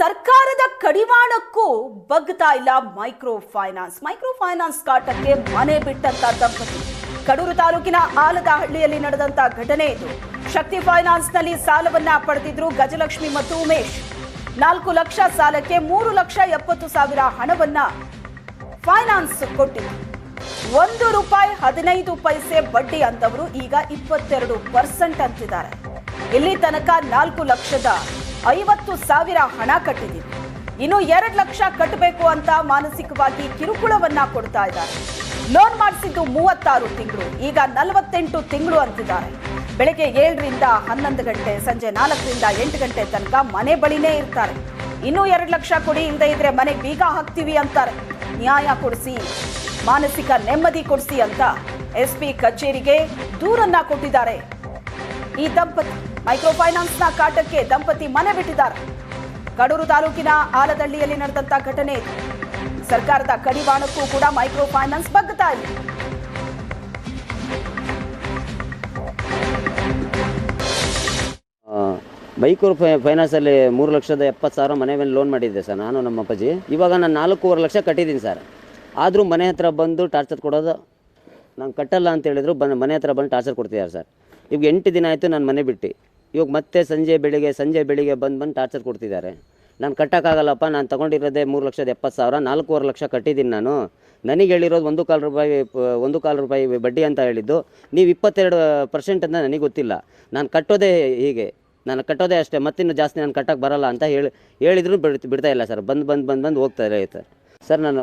ಸರ್ಕಾರದ ಕಡಿವಾಣಕ್ಕೂ ಬಗ್ತಾ ಇಲ್ಲ ಮೈಕ್ರೋ ಫೈನಾನ್ಸ್ ಮೈಕ್ರೋ ಫೈನಾನ್ಸ್ ಕಾಟಕ್ಕೆ ಮನೆ ಬಿಟ್ಟಂತ ದಂಪತಿ. ಕಡೂರು ತಾಲೂಕಿನ ಆಲದಹಳ್ಳಿಯಲ್ಲಿ ನಡೆದಂತ ಘಟನೆ ಇದು. ಶಕ್ತಿ ಫೈನಾನ್ಸ್ನಲ್ಲಿ ಸಾಲವನ್ನ ಪಡೆದಿದ್ರು ಗಜಲಕ್ಷ್ಮಿ ಮತ್ತು ಉಮೇಶ್. ನಾಲ್ಕು ಲಕ್ಷ ಸಾಲಕ್ಕೆ ಮೂರು ಲಕ್ಷ ಎಪ್ಪತ್ತು ಸಾವಿರ ಹಣವನ್ನ ಫೈನಾನ್ಸ್ ಕೊಟ್ಟಿದ್ರು ಒಂದು ರೂಪಾಯಿ ಹದಿನೈದು ಪೈಸೆ ಬಡ್ಡಿ ಅಂತವರು ಈಗ ಇಪ್ಪತ್ತೆರಡು ಪರ್ಸೆಂಟ್ ಅಂತಿದ್ದಾರೆ. ಇಲ್ಲಿ ತನಕ ನಾಲ್ಕು ಲಕ್ಷದ ಐವತ್ತು ಸಾವಿರ ಹಣ ಕಟ್ಟಿದ್ದೀವಿ ಇನ್ನು ಎರಡು ಲಕ್ಷ ಕಟ್ಟಬೇಕು ಅಂತ ಮಾನಸಿಕವಾಗಿ ಕಿರುಕುಳವನ್ನ ಕೊಡ್ತಾ ಇದ್ದಾರೆ. ಲೋನ್ ಮಾಡಿಸಿದ್ದು ಮೂವತ್ತಾರು ತಿಂಗಳು, ಈಗ ನಲವತ್ತೆಂಟು ತಿಂಗಳು ಅಂತಿದ್ದಾರೆ. ಬೆಳಗ್ಗೆ ಏಳರಿಂದ ಹನ್ನೊಂದು ಗಂಟೆ, ಸಂಜೆ ನಾಲ್ಕರಿಂದ ಎಂಟು ಗಂಟೆ ತನಕ ಮನೆ ಬಳಿನೇ ಇರ್ತಾರೆ. ಇನ್ನೂ ಎರಡು ಲಕ್ಷ ಕೊಡಿ ಇಲ್ಲದೆ ಇದ್ರೆ ಮನೆಗೆ ಬೀಗ ಹಾಕ್ತೀವಿ ಅಂತಾರೆ. ನ್ಯಾಯ ಕೊಡಿಸಿ, ಮಾನಸಿಕ ನೆಮ್ಮದಿ ಕೊಡಿಸಿ ಅಂತ ಎಸ್ ಪಿ ಕಚೇರಿಗೆ ದೂರನ್ನ ಕೊಟ್ಟಿದ್ದಾರೆ. ಈ ದಂಪತಿ ಮೈಕ್ರೋ ಫೈನಾನ್ಸ್ನ ಕಾಟಕ್ಕೆ ದಂಪತಿ ಮನೆ ಬಿಟ್ಟಿದ್ದಾರೆ. ಕಡೂರು ತಾಲೂಕಿನ ಆಲದಳ್ಳಿಯಲ್ಲಿ ನಡೆದಂತ ಘಟನೆ ಸರ್ಕಾರದ ಕಡಿವಾಣಕ್ಕೂ ಕೂಡ ಮೈಕ್ರೋ ಫೈನಾನ್ಸ್ ಬಗ್ಗತಾ ಇದೆ. ಮೈಕ್ರೋ ಫೈ ಫೈನಾನ್ಸಲ್ಲಿ ಮೂರು ಲಕ್ಷದ ಎಪ್ಪತ್ತು ಸಾವಿರ ಮನೆ ಮೇಲೆ ಲೋನ್ ಮಾಡಿದ್ದೆ ಸರ್, ನಾನು ನಮ್ಮ ಅಪ್ಪಾಜಿ. ಇವಾಗ ನಾನು ನಾಲ್ಕೂವರೆ ಲಕ್ಷ ಕಟ್ಟಿದ್ದೀನಿ ಸರ್. ಆದರೂ ಮನೆ ಹತ್ರ ಬಂದು ಟಾರ್ಚರ್ ಕೊಡೋದು ನಾನು ಕಟ್ಟಲ್ಲ ಅಂತ ಹೇಳಿದ್ರು ಬಂದು ಮನೆ ಹತ್ರ ಬಂದು ಟಾರ್ಚರ್ ಕೊಡ್ತಿದ್ದಾರೆ ಸರ್. ಇವಾಗ ಎಂಟು ದಿನ ಆಯಿತು ನಾನು ಮನೆ ಬಿಟ್ಟು. ಇವಾಗ ಮತ್ತೆ ಸಂಜೆ ಬೆಳಿಗ್ಗೆ ಸಂಜೆ ಬೆಳಿಗ್ಗೆ ಬಂದು ಬಂದು ಟಾರ್ಚರ್ ಕೊಡ್ತಿದ್ದಾರೆ. ನಾನು ಕಟ್ಟೋಕ್ಕಾಗಲ್ಲಪ್ಪ, ನಾನು ತೊಗೊಂಡಿರೋದೇ ಮೂರು ಲಕ್ಷದ ಎಪ್ಪತ್ತು ಸಾವಿರ, ನಾಲ್ಕೂವರೆ ಲಕ್ಷ ಕಟ್ಟಿದ್ದೀನಿ ನಾನು. ನನಗೆ ಹೇಳಿರೋದು ಒಂದು ಕಾಲು ರೂಪಾಯಿ, ಒಂದು ಕಾಲು ರೂಪಾಯಿ ಬಡ್ಡಿ ಅಂತ ಹೇಳಿದ್ದು. ನೀವು ಇಪ್ಪತ್ತೆರಡು ಪರ್ಸೆಂಟ್ ಅಂತ ನನಗೆ ಗೊತ್ತಿಲ್ಲ. ನಾನು ಕಟ್ಟೋದೇ ಹೀಗೆ. ನಾನು ಕಟ್ಟೋದೇ ಅಷ್ಟೇ, ಮತ್ತಿನ್ನು ಜಾಸ್ತಿ ನಾನು ಕಟ್ಟೋಕ್ಕೆ ಬರಲ್ಲ ಅಂತ ಹೇಳಿ, ಹೇಳಿದ್ರು ಬಿಡ್ ಬಿಡ್ತಾ ಇಲ್ಲ ಸರ್. ಬಂದು ಬಂದು ಬಂದು ಬಂದು ಹೋಗ್ತಾ ಇರ್ತಾರೆ ಸರ್, ನಾನು